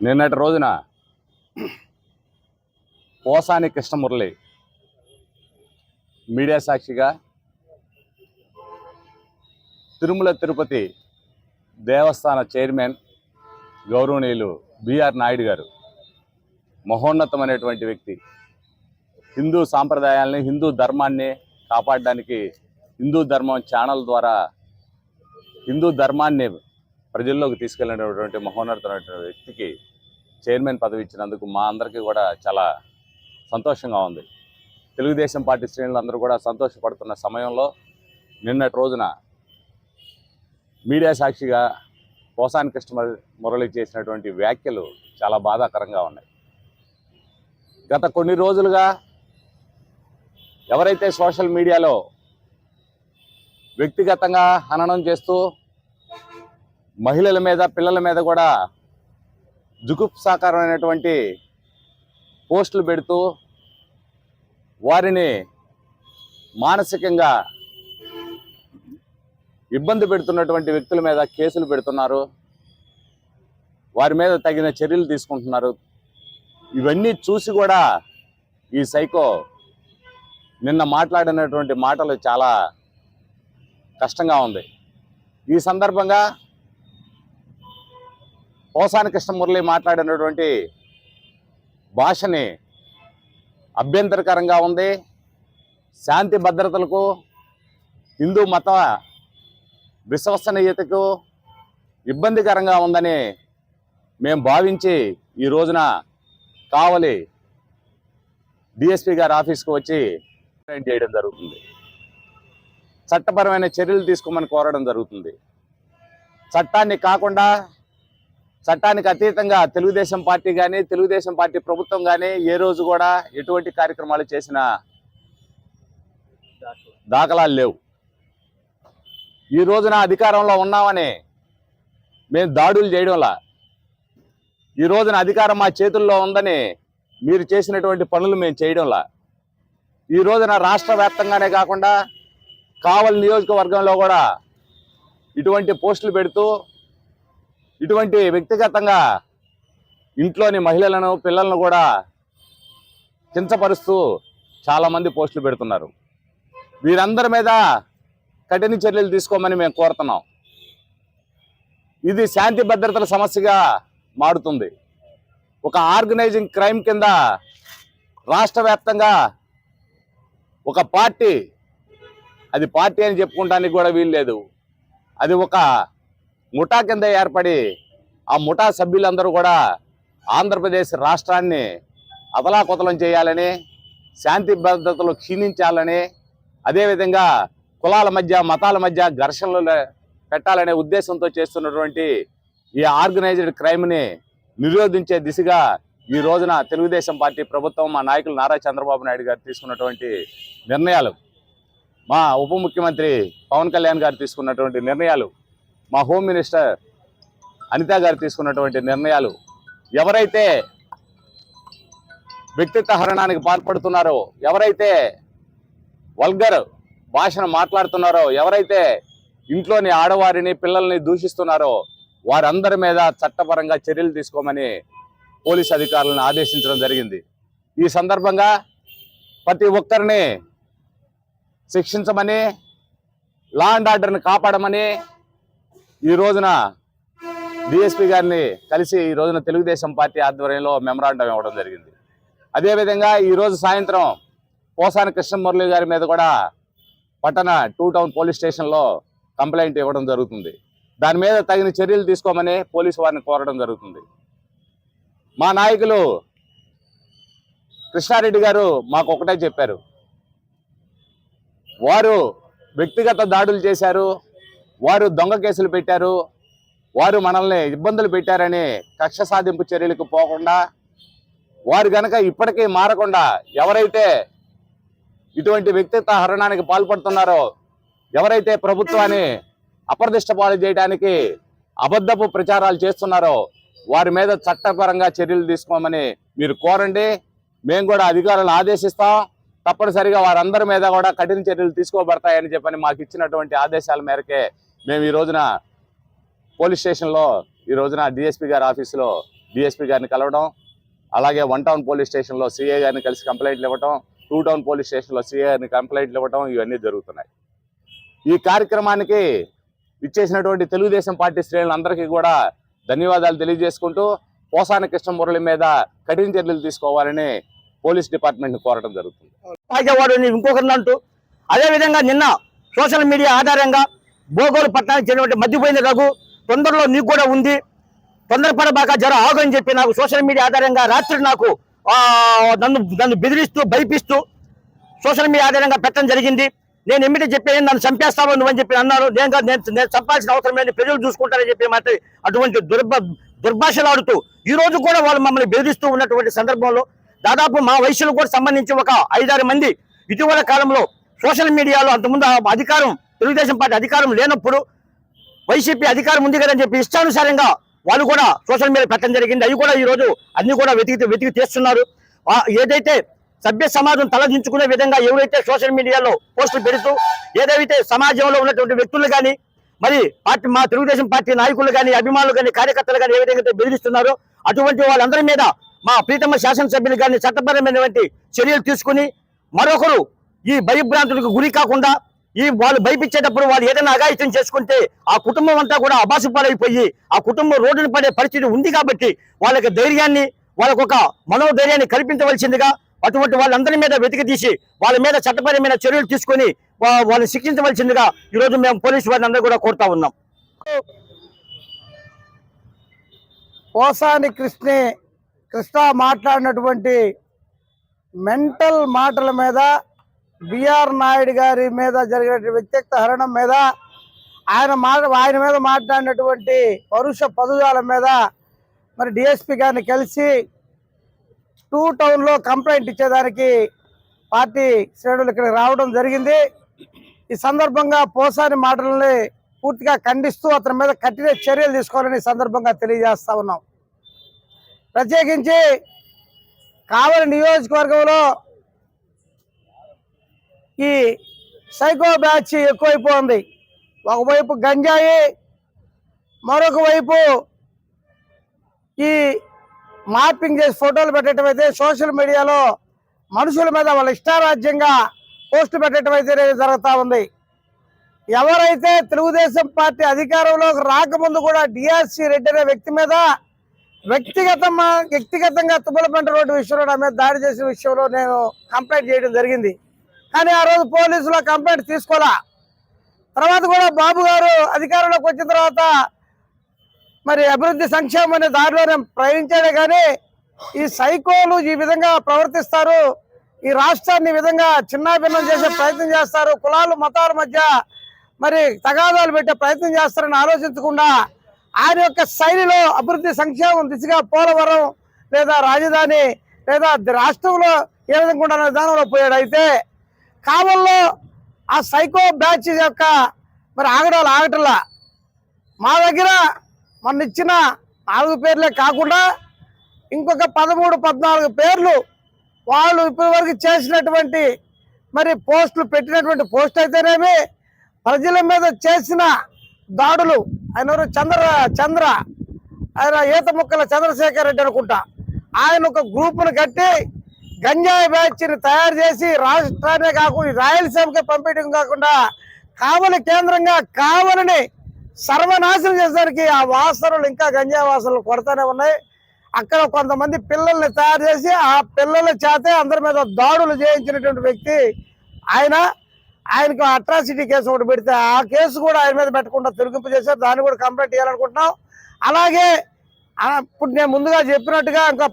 నిన్నటి రోజున పోసాని కృష్ణమురళి మీడియా సాక్షిగా తిరుమల తిరుపతి దేవస్థాన చైర్మన్ గౌరవనీయులు బిఆర్ నాయుడు గారు మహోన్నతమైనటువంటి వ్యక్తి. హిందూ సాంప్రదాయాల్ని హిందూ ధర్మాన్ని కాపాడడానికి హిందూ ధర్మం ఛానల్ ద్వారా హిందూ ధర్మాన్ని ప్రజల్లోకి తీసుకెళ్ళినటువంటి మహోన్నతమైనటువంటి వ్యక్తికి చైర్మన్ పదవి ఇచ్చినందుకు మా అందరికీ కూడా చాలా సంతోషంగా ఉంది. తెలుగుదేశం పార్టీ శ్రేణులందరూ కూడా సంతోషపడుతున్న సమయంలో నిన్నటి రోజున మీడియా సాక్షిగా పోసాని కృష్ణ మురళి చేసినటువంటి వ్యాఖ్యలు చాలా బాధాకరంగా ఉన్నాయి. గత కొన్ని రోజులుగా ఎవరైతే సోషల్ మీడియాలో వ్యక్తిగతంగా హననం చేస్తూ మహిళల మీద పిల్లల మీద కూడా జుగుప్సాకరమైనటువంటి పోస్టులు పెడుతూ వారిని మానసికంగా ఇబ్బంది పెడుతున్నటువంటి వ్యక్తుల మీద కేసులు పెడుతున్నారు. వారి మీద తగిన చర్యలు తీసుకుంటున్నారు. ఇవన్నీ చూసి కూడా ఈ సైకో నిన్న మాట్లాడినటువంటి మాటలు చాలా కష్టంగా ఉంది. ఈ సందర్భంగా పోసాని కృష్ణమురళి మాట్లాడినటువంటి భాషని అభ్యంతరకరంగా ఉంది. శాంతి భద్రతలకు హిందూ మత విశ్వసనీయతకు ఇబ్బందికరంగా ఉందని మేము భావించి ఈ రోజున కావలి డిఎస్పి గారి ఆఫీస్కి వచ్చి కంప్లైంట్ చేయడం జరుగుతుంది. చట్టపరమైన చర్యలు తీసుకోమని కోరడం జరుగుతుంది. చట్టాన్ని కాకుండా చట్టానికి అతీతంగా తెలుగుదేశం పార్టీ కానీ తెలుగుదేశం పార్టీ ప్రభుత్వం కానీ ఏ రోజు కూడా ఎటువంటి కార్యక్రమాలు చేసిన దాఖలాలు లేవు. ఈ రోజున అధికారంలో ఉన్నామని మేము దాడులు చేయడంలా ఈ రోజున అధికారం మా చేతుల్లో ఉందని మీరు చేసినటువంటి పనులు మేము చేయడంలా ఈ రోజున రాష్ట్ర వ్యాప్తంగానే కాకుండా కావలి నియోజకవర్గంలో కూడా ఇటువంటి పోస్టులు పెడుతూ ఇటువంటి వ్యక్తిగతంగా ఇంట్లోని మహిళలను పిల్లలను కూడా కించపరుస్తూ చాలామంది పోస్టులు పెడుతున్నారు. వీరందరి మీద కఠిన చర్యలు తీసుకోమని మేము కోరుతున్నాం. ఇది శాంతి భద్రతల సమస్యగా మారుతుంది. ఒక ఆర్గనైజింగ్ క్రైమ్ కింద రాష్ట్ర వ్యాప్తంగా ఒక పార్టీ అది పార్టీ అని చెప్పుకోవడానికి కూడా వీలు లేదు అది ఒక ముఠా కింద ఏర్పడి ఆ ముఠా సభ్యులందరూ కూడా ఆంధ్రప్రదేశ్ రాష్ట్రాన్ని అతలాకుతలం చేయాలని శాంతి భద్రతలు క్షీణించాలని అదేవిధంగా కులాల మధ్య మతాల మధ్య ఘర్షణలు పెట్టాలనే ఉద్దేశంతో చేస్తున్నటువంటి ఈ ఆర్గనైజ్డ్ క్రైమ్ని నిరోధించే దిశగా ఈ రోజున తెలుగుదేశం పార్టీ ప్రభుత్వం మా నాయకులు నారా చంద్రబాబు నాయుడు గారు తీసుకున్నటువంటి నిర్ణయాలు. మా ఉప ముఖ్యమంత్రి పవన్ కళ్యాణ్ గారు తీసుకున్నటువంటి నిర్ణయాలు. మా హోమ్ మినిస్టర్ అనిత గారు తీసుకున్నటువంటి నిర్ణయాలు ఎవరైతే వ్యక్తిత్వ హరణానికి పాల్పడుతున్నారో ఎవరైతే వల్గర్ భాషను మాట్లాడుతున్నారో ఎవరైతే ఇంట్లోని ఆడవారిని పిల్లల్ని దూషిస్తున్నారో వారందరి మీద చట్టపరంగా చర్యలు తీసుకోమని పోలీస్ అధికారులను ఆదేశించడం జరిగింది. ఈ సందర్భంగా ప్రతి ఒక్కరిని శిక్షించమని లా అండ్ ఆర్డర్ని కాపాడమని ఈ రోజున డిఎస్పీ గారిని కలిసి ఈ రోజున తెలుగుదేశం పార్టీ ఆధ్వర్యంలో మెమరాండం ఇవ్వడం జరిగింది. అదేవిధంగా ఈరోజు సాయంత్రం పోసాని కృష్ణమురళి గారి మీద కూడా పట్టణ టూ టౌన్ పోలీస్ స్టేషన్లో కంప్లైంట్ ఇవ్వడం జరుగుతుంది. దాని మీద తగిన చర్యలు తీసుకోమని పోలీసు వారిని కోరడం జరుగుతుంది. మా నాయకులు కృష్ణారెడ్డి గారు మాకు ఒకటే చెప్పారు. వారు వ్యక్తిగత దాడులు చేశారు వారు దొంగ కేసులు పెట్టారు వారు మనల్ని ఇబ్బందులు పెట్టారని కక్ష సాధింపు చర్యలకు పోకుండా వారు గనక ఇప్పటికీ మారకుండా ఎవరైతే ఇటువంటి వ్యక్తిత్వ హరణానికి పాల్పడుతున్నారో ఎవరైతే ప్రభుత్వాన్ని అప్రదిష్ట పాలు చేయడానికి అబద్ధపు ప్రచారాలు చేస్తున్నారో వారి మీద చట్టపరంగా చర్యలు తీసుకోమని మీరు కోరండి. మేము కూడా అధికారులను ఆదేశిస్తాం. తప్పనిసరిగా వారందరి మీద కూడా కఠిన చర్యలు తీసుకోబడతాయని చెప్పని మాకు ఇచ్చినటువంటి ఆదేశాల మేరకే మేము ఈ రోజున పోలీస్ స్టేషన్లో ఈ రోజున డిఎస్పీ గారి ఆఫీసులో డిఎస్పీ గారిని కలవడం అలాగే వన్ టౌన్ పోలీస్ స్టేషన్లో సిఐ గారిని కలిసి కంప్లైంట్లు ఇవ్వడం టూ టౌన్ పోలీస్ స్టేషన్లో సిఐ గారిని కంప్లైంట్లు ఇవ్వటం ఇవన్నీ జరుగుతున్నాయి. ఈ కార్యక్రమానికి ఇచ్చేసినటువంటి తెలుగుదేశం పార్టీ శ్రేణులందరికీ కూడా ధన్యవాదాలు తెలియజేసుకుంటూ పోసాని కృష్ణ మురళి మీద కఠిన చర్యలు తీసుకోవాలని పోలీస్ డిపార్ట్మెంట్ని కోరడం జరుగుతుంది. ఇంకొకరిని అంటూ అదేవిధంగా నిన్న సోషల్ మీడియా ఆధారంగా భోగోలు పట్టణానికి చెందినటువంటి మద్దిపోయిన రఘు తొందరలో నీకు కూడా ఉంది. తొందరపడబాక జర ఆగు అని చెప్పి నాకు సోషల్ మీడియా ఆధారంగా రాత్రి నాకు నన్ను నన్ను బెదిరిస్తూ భయపిస్తూ సోషల్ మీడియా ఆధారంగా పెట్టడం జరిగింది. నేను ఎమ్మిటి చెప్పి నన్ను చంపేస్తావు నువ్వని చెప్పి అన్నారు నేను నేను చంపాల్సిన అవసరం లేని ప్రజలు చూసుకుంటారని చెప్పి మాట అటువంటి దుర్భ దుర్భాషలాడుతూ ఈ రోజు కూడా వాళ్ళు మమ్మల్ని బెదిరిస్తూ ఉన్నటువంటి సందర్భంలో దాదాపు మా వయసులకు కూడా సంబంధించి ఒక ఐదారు మంది ఇటీవల కాలంలో సోషల్ మీడియాలో అంతకుముందు అధికారం తెలుగుదేశం పార్టీ అధికారం లేనప్పుడు వైసీపీ అధికారం ఉంది కదని చెప్పి ఇష్టానుసారంగా వాళ్ళు కూడా సోషల్ మీడియా పెట్టడం జరిగింది. అవి కూడా ఈ రోజు అన్ని కూడా వెతికి వెతికి తీస్తున్నారు. ఏదైతే సభ్య సమాజం తలదించుకునే విధంగా ఎవరైతే సోషల్ మీడియాలో పోస్టులు పెడుతూ ఏదైతే సమాజంలో ఉన్నటువంటి వ్యక్తులు కానీ మరి పార్టీ మా తెలుగుదేశం పార్టీ నాయకులు కానీ అభిమానులు కానీ కార్యకర్తలు కానీ ఏ విధంగా బెదిరిస్తున్నారో అటువంటి వాళ్ళందరి మీద మా ప్రీతమ శాసనసభ్యులు కానీ చట్టపరమైనటువంటి చర్యలు తీసుకుని మరొకరు ఈ భయభ్రాంతులకు గురి కాకుండా ఈ వాళ్ళు భయపించేటప్పుడు వాళ్ళు ఏదైనా అఘాయిత్యం చేసుకుంటే ఆ కుటుంబం అంతా కూడా అబాసుపాలైపోయి ఆ కుటుంబం రోడ్డున పడే పరిస్థితి ఉంది కాబట్టి వాళ్ళకి ధైర్యాన్ని వాళ్ళకు ఒక మనోధైర్యాన్ని కల్పించవలసిందిగా అటువంటి వాళ్ళందరి మీద వెతికి తీసి వాళ్ళ మీద చట్టపరమైన చర్యలు తీసుకొని వాళ్ళని శిక్షించవలసిందిగా ఈరోజు మేము పోలీసు వారిని అందరూ కూడా కోరుతా ఉన్నాం. పోసాని కృష్ణే కృష్ణ మాట్లాడినటువంటి మెంటల్ మాటల మీద బిఆర్ నాయుడు గారి మీద జరిగిన వ్యక్తిగత హరణం మీద ఆయన మాట ఆయన మీద మాట్లాడినటువంటి పరుష పదుజాల మీద మరి డిఎస్పి గారిని కలిసి టూ టౌన్లో కంప్లైంట్ ఇచ్చేదానికి పార్టీ శ్రేణులు ఇక్కడికి రావడం జరిగింది. ఈ సందర్భంగా పోసాని మాటలని పూర్తిగా ఖండిస్తూ అతని మీద కఠిన చర్యలు తీసుకోవాలని సందర్భంగా తెలియజేస్తా ఉన్నాం. ప్రత్యేకించి కావలి నియోజకవర్గంలో ఈ సైకో బ్యాచ్ ఎక్కువైపోయింది. ఒకవైపు గంజాయి మరొక వైపు ఈ మార్పింగ్ చేసి ఫోటోలు పెట్టడం అయితే సోషల్ మీడియాలో మనుషుల మీద వాళ్ళ ఇష్టారాజ్యంగా పోస్ట్ పెట్టడం అయితే జరుగుతూ ఉంది. ఎవరైతే తెలుగుదేశం పార్టీ అధికారంలోకి రాకముందు కూడా డిఆర్సి రెడ్డి అనే వ్యక్తి మీద వ్యక్తిగత వ్యక్తిగతంగా తుమ్మలపంట రోడ్డు విషయంలో నా మీద దాడి చేసిన విషయంలో నేను కంప్లైంట్ చేయడం జరిగింది. కానీ ఆ రోజు పోలీసులు కంప్లైంట్ తీసుకోవాలా తర్వాత కూడా బాబు గారు అధికారంలోకి వచ్చిన తర్వాత మరి అభివృద్ధి సంక్షేమం అనే దారిలోనే ప్రయాణించాడే కానీ ఈ సైకోలు ఈ విధంగా ప్రవర్తిస్తారు. ఈ రాష్ట్రాన్ని ఈ విధంగా చిన్నాభిన్నం చేసే ప్రయత్నం చేస్తారు. కులాలు మతాల మధ్య మరి తగాదాలు పెట్టే ప్రయత్నం చేస్తారని ఆలోచించకుండా ఆయన యొక్క శైలిలో అభివృద్ధి సంక్షేమం దిశగా పోలవరం లేదా రాజధాని లేదా రాష్ట్రంలో ఏ విధంగా ఉండాలనే విధానంలో పోయాడు అయితే కావల్లో ఆ సైకో బ్యాచ్ యొక్క మరి ఆగడాలు ఆగటలా. మా దగ్గర మొన్న ఇచ్చిన నాలుగు పేర్లే కాకుండా ఇంకొక పదమూడు పద్నాలుగు పేర్లు వాళ్ళు ఇప్పటివరకు చేసినటువంటి మరి పోస్టులు పెట్టినటువంటి పోస్ట్ అయితేనేమి ప్రజల మీద చేసిన దాడులు. ఆయన చంద్ర చంద్ర. ఆయన ఈత ముక్కల చంద్రశేఖర్ రెడ్డి అనుకుంటా. ఆయన ఒక గ్రూపును కట్టి గంజాయి బ్యాచ్ని తయారు చేసి రాష్ట్రాన్ని కాకుండా రాయలసీమకి పంపించడం కాకుండా కావలి కేంద్రంగా కావలిని సర్వనాశనం చేసేసరికి ఆ వాసనలు ఇంకా గంజాయి వాసనలు కొడతానే ఉన్నాయి. అక్కడ కొంతమంది పిల్లల్ని తయారు చేసి ఆ పిల్లల చేతే అందరి మీద దాడులు చేయించినటువంటి వ్యక్తి ఆయన. ఆయనకు అట్రాసిటీ కేసు ఒకటి పెడితే ఆ కేసు కూడా ఆయన మీద పెట్టకుండా తిరిగింపు చేశారు. దాన్ని కూడా కంప్లైంట్ చేయాలనుకుంటున్నాం అలాగే ఇప్పుడు నేను ముందుగా చెప్పినట్టుగా ఇంకా